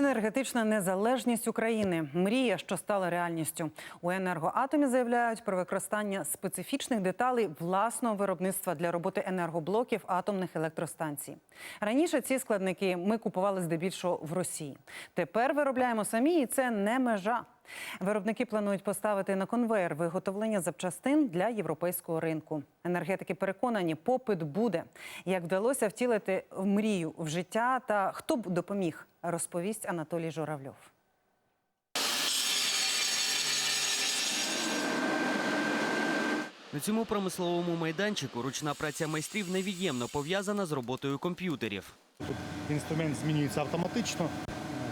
Енергетична незалежність України мрія, що стала реальністю. У енергоатомі заявляють про використання специфічних деталей власного виробництва для роботи енергоблоків атомних електростанцій. Раніше ці складники ми купували здебільшого в Росії. Тепер виробляємо самі, і це не межа. Виробники планують поставити на конвейер виготовлення запчастин для європейського ринку. Енергетики переконані, попит буде. Як вдалося втілити в мрію в життя та хто б допоміг, розповість Анатолій Журавльов. На цьому промисловому майданчику ручна праця майстрів невід'ємно пов'язана з роботою комп'ютерів. Інструмент змінюється автоматично,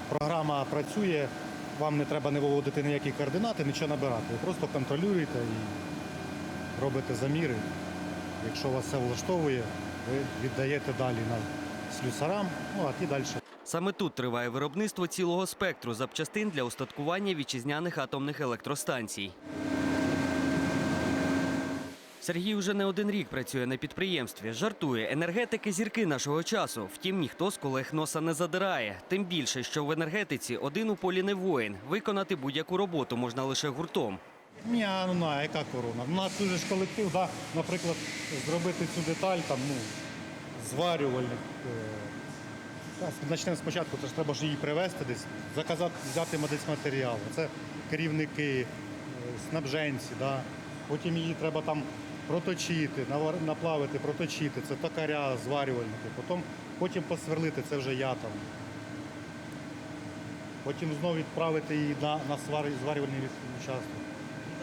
програма працює, вам не треба не виводити ніякі координати, нічого набирати. Ви просто контролюєте і робите заміри. Якщо вас все влаштовує, ви віддаєте далі на слюсарам, ну а ті далі. Саме тут триває виробництво цілого спектру запчастин для устаткування вітчизняних атомних електростанцій. Сергій уже не один рік працює на підприємстві. Жартує, енергетики зірки нашого часу. Втім, ніхто з колег носа не задирає. Тим більше, що в енергетиці один у полі не воїн. Виконати будь-яку роботу можна лише гуртом. Ні, ну на, яка корона? У нас дуже ж колектив, да, наприклад, зробити цю деталь, там, ну, зварювальник. е, Почнемо спочатку, це ж треба ж її привезти десь, заказати, взяти десь матеріал. Це керівники, е, снабженці, да. Потім її треба там проточити, наплавити, проточити. Це токаря, зварювальники. Потім, потім посверлити, це вже я там. Потім знову відправити її на, на зварювальний участок.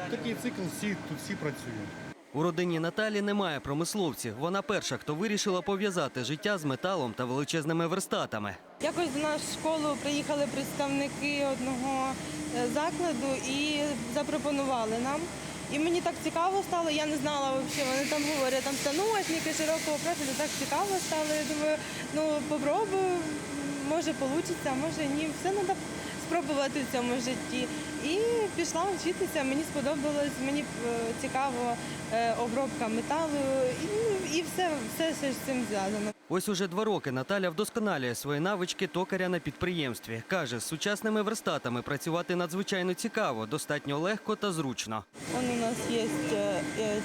Такий цикл всі тут всі працюють. У родині Наталі немає промисловців. Вона перша, хто вирішила пов'язати життя з металом та величезними верстатами. Якось до нас в школу приїхали представники одного е, закладу і запропонували нам. І мені так цікаво стало, я не знала взагалі, вони там говорять, там станочники широкого профілю, так цікаво стало. Я думаю, ну попробую, може вийде, може ні. Все треба спробувати в цьому житті. І пішла вчитися, мені сподобалось, мені е, цікаво е, обробка металу і, ну, і все, все, все з цим зв'язано. Ось уже два роки Наталя вдосконалює свої навички токаря на підприємстві. Каже, з сучасними верстатами працювати надзвичайно цікаво, достатньо легко та зручно. Он у нас є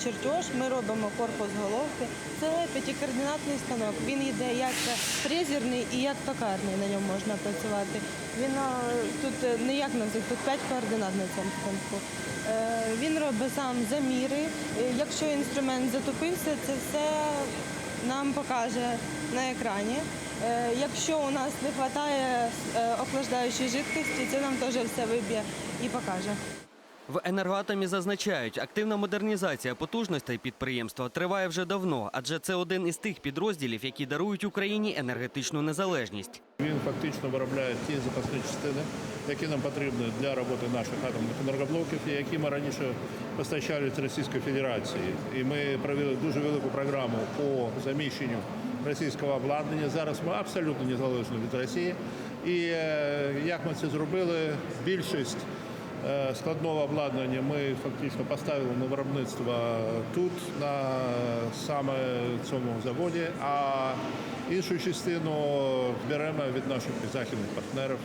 чертеж, ми робимо корпус головки. Це п'ятикоординатний станок. Він йде як фрезерний і як токарний, на ньому можна працювати. Він е, тут е, не як на тут 5 координат на цьому станку. Е, Він робить сам заміри. Е, Якщо інструмент затопився, це все нам покаже на екрані. Е, Якщо у нас не вистачає охлаждаючої жидкості, це нам теж все виб'є і покаже. В енергоатомі зазначають, активна модернізація потужностей підприємства триває вже давно, адже це один із тих підрозділів, які дарують Україні енергетичну незалежність. Він фактично виробляє ті запасні частини, які нам потрібні для роботи наших атомних енергоблоків, які ми раніше постачали з Російської Федерації. І ми провели дуже велику програму по заміщенню російського обладнання. Зараз ми абсолютно незалежні від Росії. І е, як ми це зробили, більшість складного обладнання ми фактично поставили на виробництво тут, на саме цьому заводі, а іншу частину беремо від наших західних партнерів.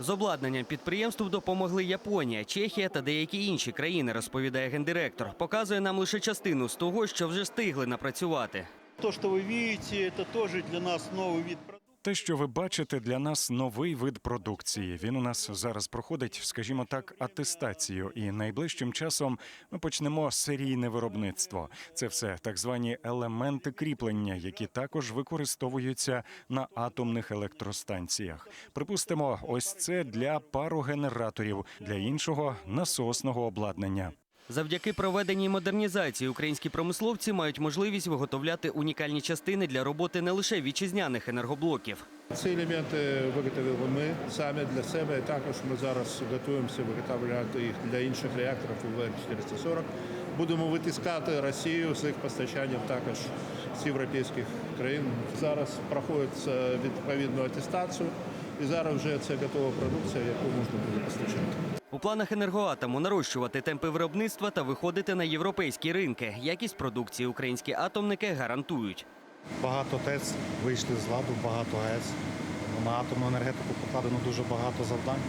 З обладнанням підприємству допомогли Японія, Чехія та деякі інші країни, розповідає гендиректор. Показує нам лише частину з того, що вже встигли напрацювати. То, что вы видите, это тоже для нас новый вид продукции. те, що ви бачите, для нас новий вид продукції. Він у нас зараз проходить, скажімо так, атестацію, і найближчим часом ми почнемо серійне виробництво. Це все так звані елементи кріплення, які також використовуються на атомних електростанціях. Припустимо, ось це для парогенераторів, для іншого насосного обладнання. Завдяки проведеній модернізації українські промисловці мають можливість виготовляти унікальні частини для роботи не лише вітчизняних енергоблоків. Ці елементи виготовили ми самі для себе. Також ми зараз готуємося виготовляти їх для інших реакторів УВР-440. Будемо витискати Росію з їх постачанням також з європейських країн. Зараз проходить відповідну атестацію, і зараз вже це готова продукція, яку можна буде постачати. У планах енергоатому нарощувати темпи виробництва та виходити на європейські ринки. Якість продукції українські атомники гарантують. Багато ТЕЦ вийшли з ладу, багато ГЕС. На атомну енергетику покладено дуже багато завдань.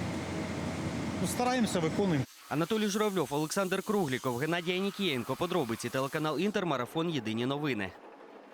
Ну, стараємося, виконуємо. Анатолій Журавльов, Олександр Кругліков, Геннадій Анікієнко. Подробиці телеканал Інтер. Марафон. Єдині новини.